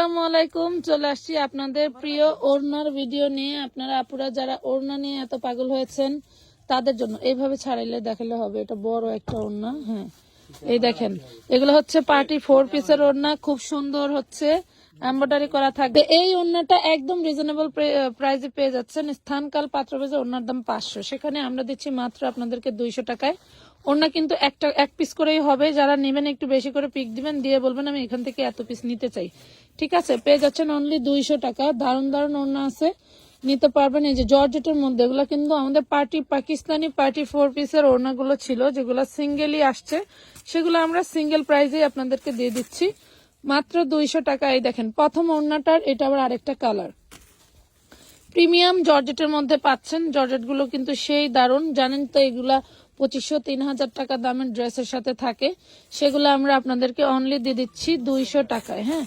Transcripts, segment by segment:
আসসালামু আলাইকুম, চলে আসছি আপনাদের প্রিয় ওড়নার ভিডিও নিয়ে। আপনারা আপুরা যারা ওড়না নিয়ে এত পাগল হয়েছেন, তাদের জন্য এইভাবে ছাড়াইলে দেখালে হবে, এটা বড় একটা ওড়না হ্যাঁ। এই দেখেন, এগুলো হচ্ছে পার্টি ফোর পিসের ওড়না, খুব সুন্দর হচ্ছে। এমব্রয়ডারি করা থাকবে। এই ওড়নাটা একদম রিজনেবল প্রাইসে পেয়ে যাচ্ছেন। স্থানকাল পাত্র পেজে ওড়নার দাম পাঁচশো। সেখানে আমরা দিচ্ছি মাত্র আপনাদেরকে দুইশো টাকায়। ওড়না কিন্তু একটা, এক পিস করেই হবে। যারা নেবেন একটু বেশি করে পিক দিবেন, দিয়ে বলবেন, আমি এখান থেকে এত পিস নিতে চাই। ঠিক আছে? পেয়ে যাচ্ছেন অনলি দুইশো টাকা। দারুণ দারুণ ওড়না আছে। নিতে পারবেন। এই যে জর্জেটের মধ্যে, এগুলো কিন্তু আমাদের পার্টি, পাকিস্তানি পার্টি ফোর পিসের ওড়নাগুলো ছিল, যেগুলো সিঙ্গেলই আসছে। সেগুলো আমরা সিঙ্গেল প্রাইজেই আপনাদেরকে দিয়ে দিচ্ছি। মাত্র দুইশো টাকা এই দেখেন, প্রথম ওড়নাটার এটা আবার আরেকটা কালার প্রিমিয়াম জর্জেটের মধ্যে পাচ্ছেন। জর্জেটগুলো কিন্তু সেই দারুণ। জানেন তো এগুলা পঁচিশশো, তিন হাজার টাকা দামের ড্রেসের সাথে থাকে। সেগুলো আমরা আপনাদেরকে অনলি দিয়ে দিচ্ছি দুইশো টাকায় হ্যাঁ?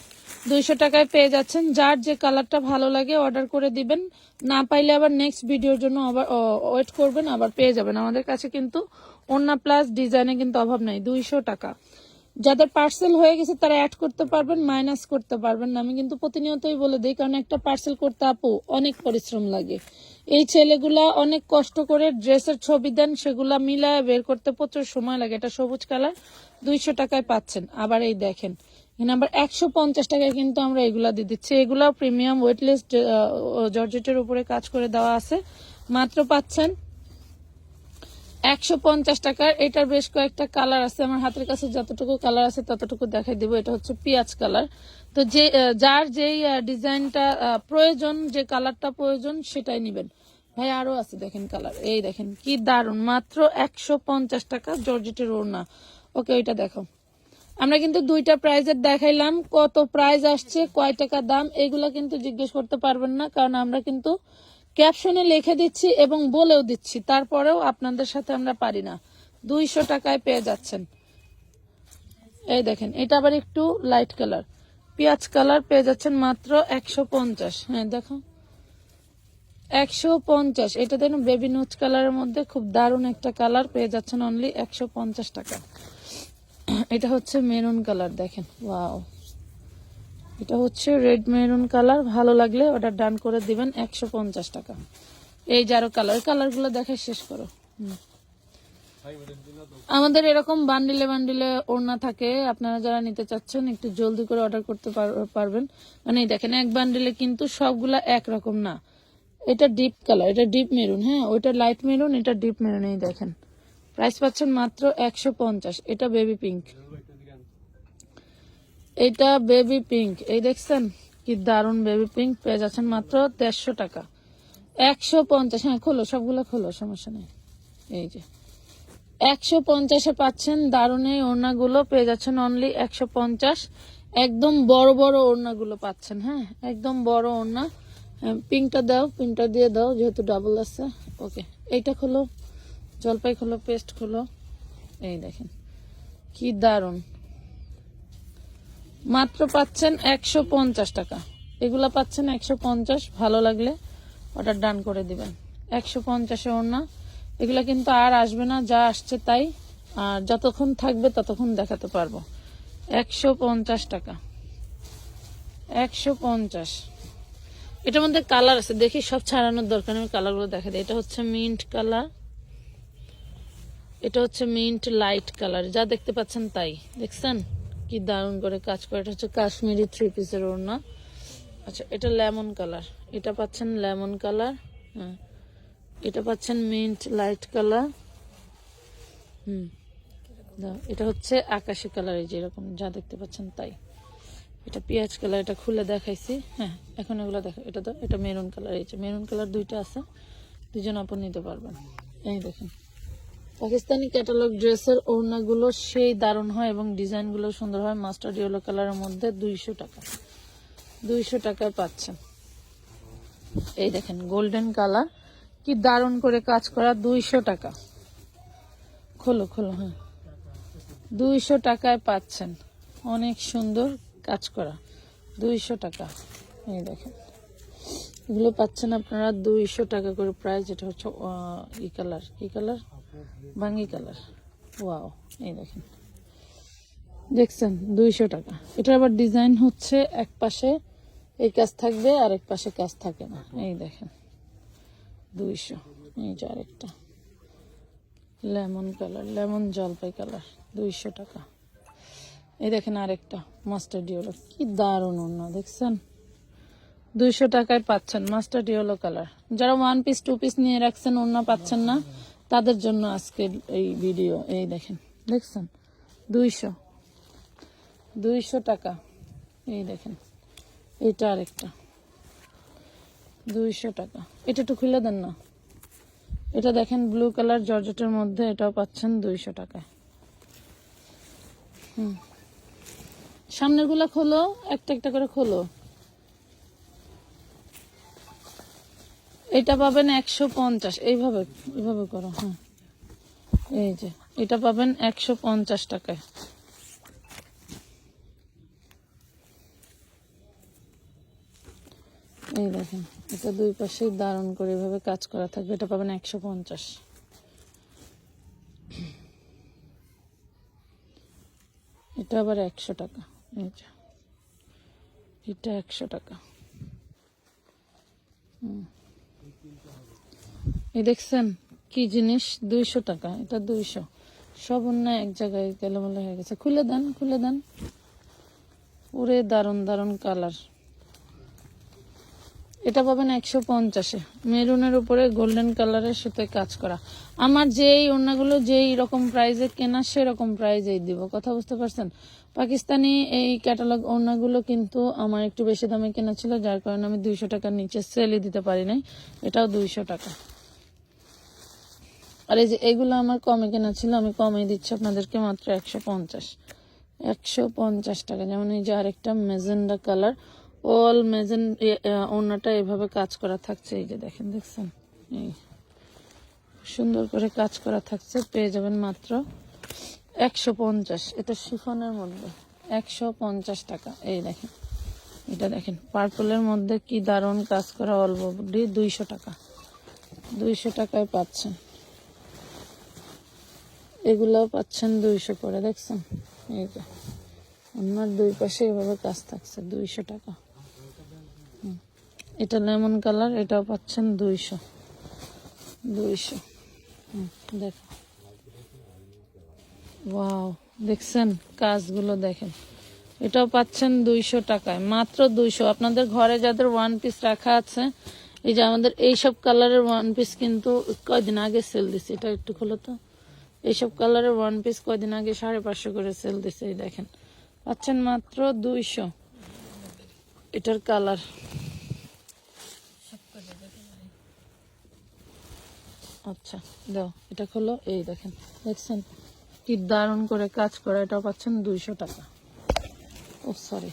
দুইশো টাকায় পেয়ে যাচ্ছেন। যার যে কালারটা ভালো লাগে অর্ডার করে দিবেন। না পাইলে আবার নেক্সট ভিডিওর জন্য আবার ওয়েট করবেন, আবার পেয়ে যাবেন। আমাদের কাছে কিন্তু ওন্না প্লাস ডিজাইনে কিন্তু অভাব নাই, দুইশো টাকা। যাদের পার্সেল হয়ে গেছে তারা অ্যাড করতে পারবেন মাইনাস করতে পারবেন না। আমি কিন্তু প্রতিনিয়তই বলে দিই, কারণ একটা পার্সেল করতে আপু অনেক পরিশ্রম লাগে। এই ছেলেগুলা অনেক কষ্ট করে ড্রেসের ছবি দেন, সেগুলা মিলায় বের করতে প্রচুর সময় লাগে। এটা সবুজ কালার, দুইশো টাকায় পাচ্ছেন। আবার এই দেখেন এখানে আবার একশো পঞ্চাশ টাকায় কিন্তু আমরা এগুলা দিয়ে দিচ্ছি। এগুলাও প্রিমিয়াম ওয়েটলেস জর্জেটের উপরে কাজ করে দেওয়া আছে। মাত্র পাচ্ছেন একশো পঞ্চাশ টাকার। এটার বেশ কয়েকটা কালার আছে। আমার হাতের কাছে যতটুকু কালার আছে ততটুকু দেখাই দিব। এটা হচ্ছে পেঁয়াজ কালার। তো যে যার যেই ডিজাইনটা প্রয়োজন, যে কালারটা প্রয়োজন, সেটাই নিবেন। ভাই, আরও আছে দেখেন কালার। এই দেখেন, কি দারুণ মাত্র একশো পঞ্চাশ টাকা জর্জেটের ওড়না। ওকে, ওইটা দেখো। আমরা কিন্তু দুইটা প্রাইজের দেখাইলাম। কত প্রাইস আসছে, কয় টাকা দাম, এগুলো কিন্তু জিজ্ঞেস করতে পারবেন না। কারণ আমরা কিন্তু ক্যাপশনে লিখে দিচ্ছি এবং বলেও দিচ্ছি, তারপরেও আপনাদের সাথে আমরা পারি না। দুইশো টাকায় পেয়ে যাচ্ছেন। এই দেখেন, এটা আবার একটু লাইট কালার পেঁয়াজ কালার পেয়ে যাচ্ছেন মাত্র একশো পঞ্চাশ। হ্যাঁ দেখো। একশো পঞ্চাশ। এটা দেখুন বেবি নুচ কালারের মধ্যে খুব দারুণ একটা কালার পেয়ে যাচ্ছেন অনলি একশো পঞ্চাশ টাকা। এটা হচ্ছে মেরুন কালার দেখেন। ওয়াও এটা হচ্ছে রেড মেরুন কালার ভালো লাগলে অর্ডার ডান করে দিবেন একশো পঞ্চাশ টাকা। এই যারো কালার কালারগুলো দেখে শেষ করো। আমাদের এরকম বান্ডিলে বান্ডিলে ওড়না থাকে, আপনারা যারা নিতে চাচ্ছেন, একটু জলদি করে অর্ডার করতে পার- পারবেন। মানে দেখেন, এক বান্ডিলে কিন্তু সবগুলা একরকম না। এটা ডিপ কালার এটা ডিপ মেরুন হ্যাঁ? ওইটা লাইট মেরুন এটা ডিপ মেরুন এই দেখেন। প্রাইস পাচ্ছেন মাত্র একশো পঞ্চাশ, এটা বেবি পিঙ্ক এটা বেবি পিঙ্ক এই দেখছেন? কি দারুণ বেবি পিঙ্ক পেয়ে যাচ্ছেন মাত্র দেড়শো টাকা। একশো পঞ্চাশ। হ্যাঁ খোলো সবগুলো খোলো সমস্যা নেই। এই যে। একশো পঞ্চাশে পাচ্ছেন দারুণ এই ওড়নাগুলো। পেয়ে যাচ্ছেন অনলি একশো পঞ্চাশ। একদম বড় বড় ওড়নাগুলো পাচ্ছেন হ্যাঁ? একদম বড় ওড়না। হ্যাঁ, পিঙ্কটা দাও পিঙ্কটা দিয়ে দাও যেহেতু ডাবল আছে। ওকে এইটা খোলো। জলপাই খোলো পেস্ট খোলো। এই দেখেন। কি দারুণ। মাত্র পাচ্ছেন একশো পঞ্চাশ টাকা। এগুলা পাচ্ছেন একশো পঞ্চাশ, ভালো লাগলে অর্ডার ডান করে দিবেন। একশো পঞ্চাশে ওড়না, এগুলা কিন্তু আর আসবে না, যা আসছে তাই। আর যতক্ষণ থাকবে ততক্ষণ দেখাতে পারব। একশো পঞ্চাশ টাকা। একশো পঞ্চাশ। এটার মধ্যে কালার আছে, দেখি সব ছাড়ানোর দরকার নেই কালারগুলো দেখা দিই। এটা হচ্ছে মিন্ট কালার এটা হচ্ছে মিন্ট লাইট কালার যা দেখতে পাচ্ছেন তাই। দেখছেন? কি দারুণ করে কাজ করে। এটা হচ্ছে কাশ্মীরি থ্রি পিসের ওড়না। আচ্ছা এটা লেমন কালার। এটা পাচ্ছেন লেমন কালার। হ্যাঁ এটা পাচ্ছেন মিন্ট লাইট কালার। হুম। এটা হচ্ছে আকাশি কালার, এই যে এরকম, যা দেখতে পাচ্ছেন তাই। এটা পেঁয়াজ কালার, এটা খুলে দেখাইছি। হ্যাঁ এখন এগুলো দেখা, এটা তো, এটা মেরুন কালার, এই যে মেরুন কালার দুইটা আছে। দুজন আপন নিতে পারবেন। এই দেখেন। পাকিস্তানি ক্যাটালগ ড্রেসের ওড়নাগুলো সেই দারুণ হয় এবং ডিজাইনগুলো সুন্দর হয়। মাস্টার্ড ইয়েলো কালারের মধ্যে দুইশো টাকা। দুইশো টাকায় পাচ্ছেন। এই দেখেন, গোল্ডেন কালার। কি দারুণ করে কাজ করা। দুইশো টাকা। খোলো খোলো হ্যাঁ। দুইশো টাকায় পাচ্ছেন। অনেক সুন্দর কাজ করা। দুইশো টাকা। এই দেখেন। এগুলো পাচ্ছেন আপনারা দুইশো টাকা করে প্রাইস। যেটা হচ্ছে ই কালার। কি কালার? বাঙ্গি কালার। ওয়াও, এই দেখেন। দেখছেন, দুইশো টাকা। এটা আবার ডিজাইন হচ্ছে এক পাশে এই কাজ থাকবে, আর এক পাশে কাজ থাকে না। এই দেখেন, দুইশো। এই যে আরেকটা। লেমন কালার, লেমন জলপাই কালার, দুইশো টাকা। এই দেখেন আরেকটা মাস্টার্ড ইয়েলো কি দারুণ অন্য দেখছেন? দুইশো টাকায় পাচ্ছেন মাস্টার্ড ইয়েলো কালার। যারা ওয়ান পিস টু পিস নিয়ে রাখছেন অন্য পাচ্ছেন না। তাদের জন্য আজকের এই ভিডিও এই দেখেন, দেখছেন? দুইশো। দুইশো টাকা। এই দেখেন, এটা আরেকটা। দুইশো টাকা। এটা একটু খুলে দেন না। এটা দেখেন ব্লু কালার জর্জেটের মধ্যে এটাও পাচ্ছেন দুইশো টাকায়। হুম। সামনেরগুলা খোলো, একটা একটা করে খোলো। এটা পাবেন একশো পঞ্চাশ। এইভাবে এইভাবে করো হ্যাঁ। এই যে, এটা পাবেন একশো পঞ্চাশ টাকায়। এই দেখেন, এটা দুই পাশেই দারুণ করে এভাবে কাজ করা থাকবে। এটা পাবেন একশো পঞ্চাশ। এটা আবার একশো টাকা। এই যে, এটা একশো টাকা। হুম। এই দেখছেন কি জিনিস? দুইশো টাকা, এটা দুইশো। সব অন্য এক জায়গায় গেলমেলে হয়ে গেছে। খুলে দেন খুলে দেন। ওরে দারুণ দারুণ কালার এটা পাবেন একশো পঞ্চাশে। মেরুনের উপরে গোল্ডেন কালারের সাথে কাজ করা। আমার যেই ওড়নাগুলো যেই রকম প্রাইজে কেনা সেরকম প্রাইজেই দিব। কথা বুঝতে পারছেন? পাকিস্তানি এই ক্যাটালগ ওড়নাগুলো কিন্তু আমার একটু বেশি দামে কেনা ছিল, যার কারণে আমি দুইশো টাকার নিচে সেলই দিতে পারি নাই। এটাও দুইশো টাকা। আর এই যে এগুলো আমার কমে কেনা ছিল, আমি কমে দিচ্ছি আপনাদেরকে মাত্র একশো পঞ্চাশ। একশো পঞ্চাশ টাকা। যেমন এই যে আরেকটা মেজেন্ডা কালার অল মেজেন ওড়নাটা এভাবে কাজ করা থাকছে। এই যে দেখেন, দেখছেন? এই সুন্দর করে কাজ করা থাকছে, পেয়ে যাবেন মাত্র একশো পঞ্চাশ। এটা শিফনের মধ্যে, একশো পঞ্চাশ টাকা। এই দেখেন, এটা দেখেন, পার্পলের মধ্যে কি দারুণ কাজ করা অল্প দুইশো টাকা। দুইশো টাকায় পাচ্ছেন। এগুলাও পাচ্ছেন দুইশো করে, দেখছেন? এই যে আমার দুই পাশে এভাবে কাজ থাকছে, দুইশো টাকা। এটা লেমন কালার, এটাও পাচ্ছেন দুইশো। দুইশো। দেখো। দেখছেন? কাজগুলো দেখেন। এটাও পাচ্ছেন দুইশো টাকায়, মাত্র দুইশো। আপনাদের ঘরে যাদের ওয়ান পিস রাখা আছে, এই যে আমাদের এইসব কালারের ওয়ান পিস কিন্তু কয়দিন আগে সেল দিছে, এটা একটু খোলো তো। এইসব কালারের ওয়ান পিস কয়দিন আগে সাড়ে পাঁচশো করে সেল দিছে, এই দেখেন। পাচ্ছেন মাত্র দুইশো। এটার কালার। আচ্ছা দাও, এটা খোলো, এই দেখেন, দেখছেন? কি দারুণ করে কাজ করা এটা পাচ্ছেন দুইশো টাকা। ও সরি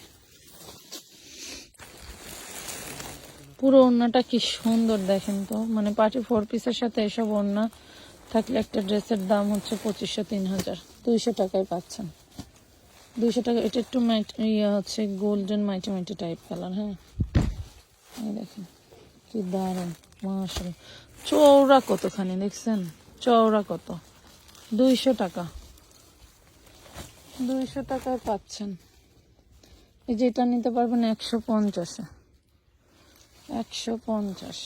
পুরো ওড়নাটা কি সুন্দর দেখেন তো মানে পার্টি ফোর পিসের সাথে এসব ওড়না থাকলে একটা ড্রেসের দাম হচ্ছে পঁচিশশো, তিন হাজার, দুইশো টাকায় পাচ্ছেন। দুইশো টাকা, এটা একটু ইয়ে হচ্ছে golden mighty mighty type colour হ্যাঁ? দেখেন, কি দারুণ। মাসাল চৌড়া কতখানি দেখছেন? চৌড়া কত? দুইশো টাকা। দুইশো টাকায় পাচ্ছেন। এই যে এটা নিতে পারবেন একশো পঞ্চাশে। একশো পঞ্চাশ।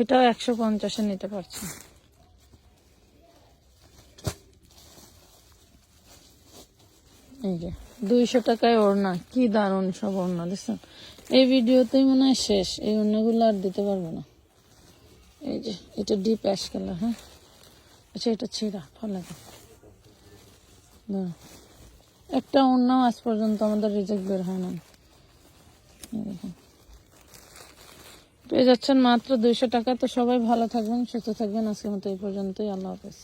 এটাও একশো পঞ্চাশে নিতে পারছেন। এই যে। দুইশো টাকায় ওড়না। কি দারুণ সব ওড়না, দেখছেন? এই ভিডিওতেই মনে হয় শেষ। এই ওড়নাগুলো আর দিতে পারব না। এই যে, এটা ডিপ অ্যাশ কালার হ্যাঁ? আচ্ছা এটা ছেঁড়া ফলে একটা ওড়নাও আজ পর্যন্ত আমাদের রিজেক্ট বের হয় না। পেয়ে যাচ্ছেন মাত্র দুইশো টাকা তো সবাই ভালো থাকবেন, সুস্থ থাকবেন। আজকের মতো এই পর্যন্তই। আল্লাহ হাফেজ।